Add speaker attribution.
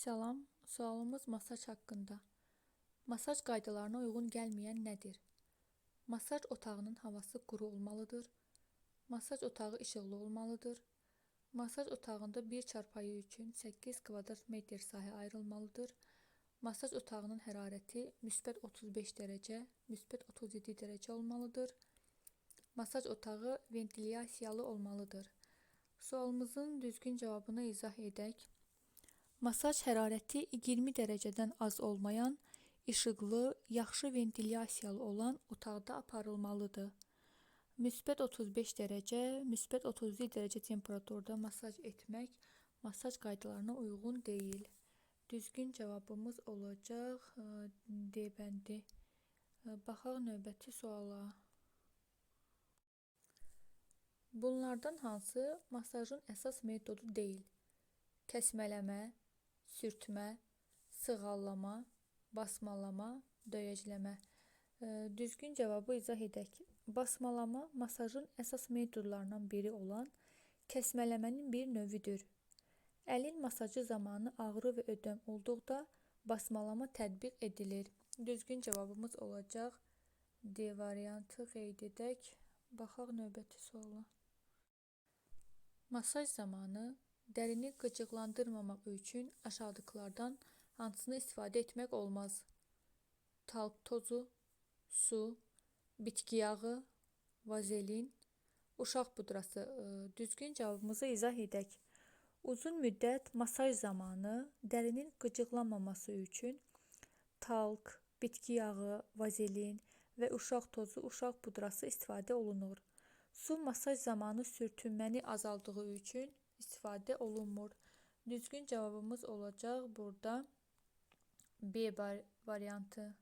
Speaker 1: Salam, sualımız masaj haqqında. Masaj qaydalarına uyğun gəlməyən nədir? Masaj otağının havası quru olmalıdır. Masaj otağı işıqlı olmalıdır. Masaj otağında bir çarpayı üçün 8 kvadrat metr sahə ayrılmalıdır. Masaj otağının hərarəti müsbət 35 dərəcə, müsbət 37 dərəcə olmalıdır. Masaj otağı ventilyasiyalı olmalıdır. Sualımızın düzgün cavabını izah edək. Masaj hərarəti 20 dərəcədən az olmayan, işıqlı, yaxşı ventilyasiyalı olan otaqda aparılmalıdır. Müsbət 35 dərəcə, müsbət 37 dərəcə temperaturda masaj etmək masaj qaydalarına uyğun deyil. Düzgün cavabımız olacaq e, D bəndi. E, Baxaq növbəti suala. Bunlardan hansı masajın əsas metodu deyil? Kəsmələmə, sürtmə, sığallama, basmalama, döyəcləmə. Düzgün cavabı izah edək. Basmalama masajın əsas metodlarından biri olan kəsmələmənin bir növüdür. Əlin masajı zamanı ağrı və ödəm olduqda basmalama tətbiq edilir. Düzgün cavabımız olacaq D variantı qeyd edək. Baxaq növbəti suala. Masaj zamanı dərini qıcıqlandırmamaq üçün aşağıdakilərdən hansını istifadə etmək olmaz? Talk tozu, su, bitki yağı, vazelin, uşaq pudrası. Düzgün cavabımızı izah edək. Uzun müddət masaj zamanı dərinin qıcıqlanmaması üçün talk, bitki yağı, vazelin və uşaq tozu, uşaq pudrası istifadə olunur. Su masaj zamanı sürtünməni azaldığı üçün istifadə olunmur. Düzgün cavabımız olacaq burada B var- variantı.